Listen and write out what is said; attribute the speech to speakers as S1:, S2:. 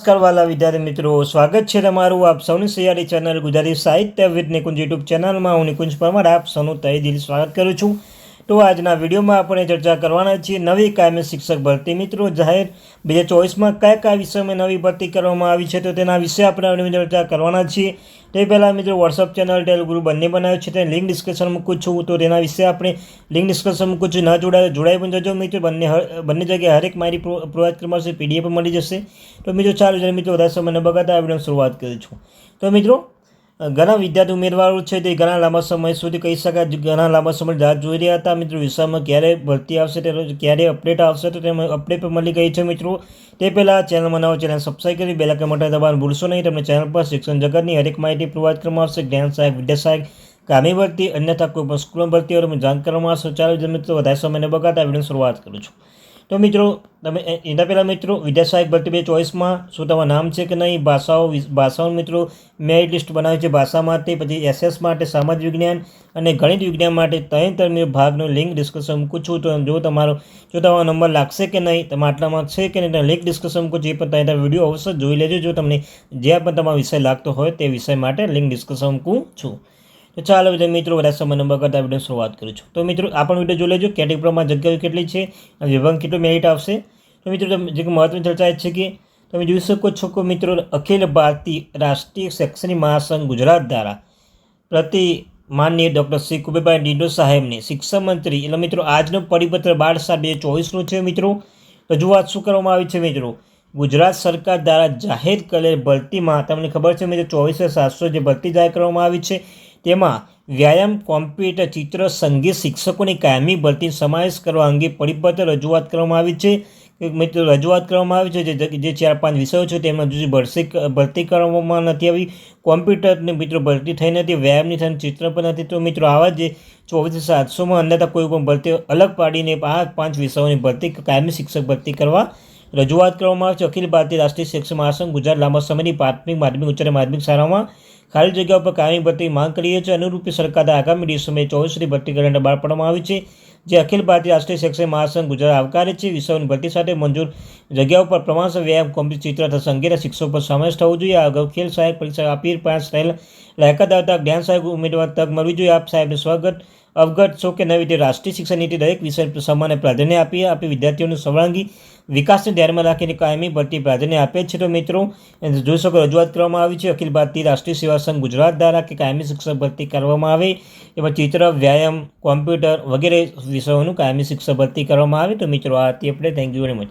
S1: નમસ્કાર વાલા વિદ્યાર્થી મિત્રો, સ્વાગત છે તમારું આપ સૌની સૈયારી ચેનલ ગુજરાતી સાહિત્ય વિદ નિકુંજ યુટ્યુબ ચેનલમાં. હું નિકુંજ પરમાર, આપ સૌનું તહે દિલ સ્વાગત કરું છું. તો આજના વિડીયોમાં આપણે ચર્ચા કરવાના છીએ નવી કાયમી શિક્ષક ભરતી. મિત્રો, જાહેર બે હજાર ચોવીસમાં કયા કયા વિષયમાં નવી ભરતી કરવામાં આવી છે તો તેના વિશે આપણે ચર્ચા કરવાના છીએ. તે પહેલાં મિત્રો વોટ્સઅપ ચેનલ ટેલ ગ્રુપ બંને બનાવ્યું છે તે લિંક ડિસ્કશન મૂકું છું. તો તેના વિશે આપણે લિંક ડિસ્કશન મૂકું છું. ન જોડાય જોડાઈ પણ જજો મિત્રો, બંને બંને જગ્યાએ હરેક મારી પ્રો- પ્રોવાઈડ કરવામાં આવશે પીડીએફ મળી જશે. તો મિત્રો, ચાલો જ્યારે મિત્રો, વધારે સમય ન બગાડતા આ વિડીયોની શરૂઆત કરું છું તો મિત્રો ઘણા વિદ્યાર્થી ઉમેદવારો છે, તે ઘણા લાંબા સમય સુધી કહી શકાય. ઘણા લાંબા સમય રાહ જોઈ રહ્યા હતા. મિત્રો વિષયમાં ક્યારે ભરતી આવશે તે ક્યારે અપડેટ આવશે, તો તેમાં અપડેટ પણ મળી ગઈ છે. મિત્રો, તે પહેલાં ચેનલમાં નવો ચેનલ સબસ્ક્રાઈબ કરી બેલ આઇકન મોટા દબાણ ભૂલશો નહીં. તમને ચેનલ પર શિક્ષણ જગતની હરેક માહિતી પ્રોવાઈડ કરવામાં આવશે. જ્ઞાન સહાયક, વિદ્યા સહાયક, કામી ભરતી, અન્યથા કોઈ પણ સ્કૂલમાં ભરતી હોય જાણ કરવામાં આવશે. ચાલો મિત્રો, વધારે સમયને બગાડતા વીડિયો શરૂઆત કરું છું. તો મિત્રો, તમે એના પહેલાં મિત્રો વિદ્યા સાહેબ ભટ્ટ બે ચોઈસમાં શું તમારું નામ છે કે નહીં? ભાષાઓ ભાષાઓ મિત્રો મેરિટ લિસ્ટ બનાવી છે ભાષા માટે પછી એસએસ માટે સામાજિક વિજ્ઞાન અને ગણિત વિજ્ઞાન માટે ત્રણ ત્રણ ભાગનો લિંક ડિસ્કશન મૂકું છું. તો જો તમારો જો તમારો નંબર લાગશે કે નહીં, તમે આટલામાં છે કે નહીં લિંક ડિસ્કશન મૂકું એ પણ તમે વીડિયો અવશ્ય જોઈ લેજો. જો તમને જે પણ તમારો વિષય લાગતો હોય તે વિષય માટે લિંક ડિસ્કશન મૂકું છું. તો ચાલો બધા મિત્રો, બધા સમય નંબર કરતા વીડિયો શરૂઆત કરું છું. તો મિત્રો, આ પણ વીડિયો જોઈ લેજો. કેટેગરીમાં જગ્યાઓ કેટલી છે અને વિભાગ કેટલો મેરિટ આવશે. તો મિત્રો જે મહત્વની ચર્ચા એ છે કે તમે જોઈ શકો છો કે મિત્રો, અખિલ ભારતીય રાષ્ટ્રીય શૈક્ષણિક મહાસંઘ ગુજરાત દ્વારા પ્રતિ માનનીય ડૉક્ટર શ્રી કુબેભાઈ ડીડો સાહેબને શિક્ષણ મંત્રી, એટલે મિત્રો, આજનો પરિપત્ર બાર સાત બે ચોવીસનો છે મિત્રો. રજૂઆત શું કરવામાં આવી છે મિત્રો? ગુજરાત સરકાર દ્વારા જાહેર કરેલ ભરતીમાં, તમને ખબર છે મિત્રો, ચોવીસે સાતસો જે ભરતી જાહેર કરવામાં આવી છે. તેમાં વ્યાયામ, કોમ્પ્યુટર ચિત્ર, સંગીત શિક્ષકોની કાયમી ભરતી, સમાવેશ કરવા અંગે પરિપત્ર રજૂઆત કરવામાં આવી છે. મિત્રો, રજૂઆત કરવામાં આવી છે જે જે ચાર પાંચ વિષયો છે તેમાં હજુ ભરતી ભરતી કરવામાં નથી આવી. કોમ્પ્યુટરને મિત્રો ભરતી થઈ નથી, વ્યાયામની થઈ ચિત્ર પણ નથી. તો મિત્રો, આવા જે ચોવીસ સાતસોમાં અન્યતા કોઈ પણ ભરતી અલગ પાડીને આ પાંચ વિષયોની ભરતી કાયમી શિક્ષક ભરતી કરવા રજૂઆત કરવામાં આવે છે. અખિલ ભારતીય રાષ્ટ્રીય શિક્ષણ મહાસંઘ ગુજરાત લાંબા સમયની પ્રાથમિક, માધ્યમિક, ઉચ્ચ માધ્યમિક શાળામાં ખાલી જગ્યાઓ પર કાયમી ભરતી માંગ કરીએ છીએ. અનુરૂપી સરકાર આગામી ડિસેમ્બર ચોવીસની ભરતી કરીને બહાર પાડવામાં આવી છે. જે અખિલ ભારતીય રાષ્ટ્રીય શિક્ષણ મહાસંઘ ગુજરાત આવકારે છે. વિષયોની ભરતી સાથે મંજૂર જગ્યાઓ પર પ્રમાણસર વ્યાયામ, કોમ્પ્યુટર ચિત્ર તથા સંગીત શિક્ષકો પર સમાવેશ થવો જોઈએ. આ અગાઉ ખેલ સહાયક પરીક્ષા આપી પાસ થયેલ લાયકાત આવતા જ્ઞાન સહાયક ઉમેદવાર તક મળવી જોઈએ. આપ સાહેબને સ્વાગત. અવગત છો કે નવી રીતે રાષ્ટ્રીય શિક્ષણ નીતિ દરેક વિષય સમાને પ્રાધાન્ય આપી આપી વિદ્યાર્થીઓનું સર્વાંગી વિકાસને ધ્યાનમાં રાખીને કાયમી ભરતી પ્રાધાન્ય આપે છે તો મિત્રો જોઈ શકો રજૂઆત કરવામાં આવી છે. અખિલ ભારતીય રાષ્ટ્રીય સેવા સંઘ ગુજરાત દ્વારા કે કાયમી શિક્ષક ભરતી કરવામાં આવે એમાં ચિત્ર, વ્યાયામ, કોમ્પ્યુટર વગેરે વિષયોનું કાયમી શિક્ષક ભરતી કરવામાં આવે. તો મિત્રો, આ હતી આપણે. Thank you very much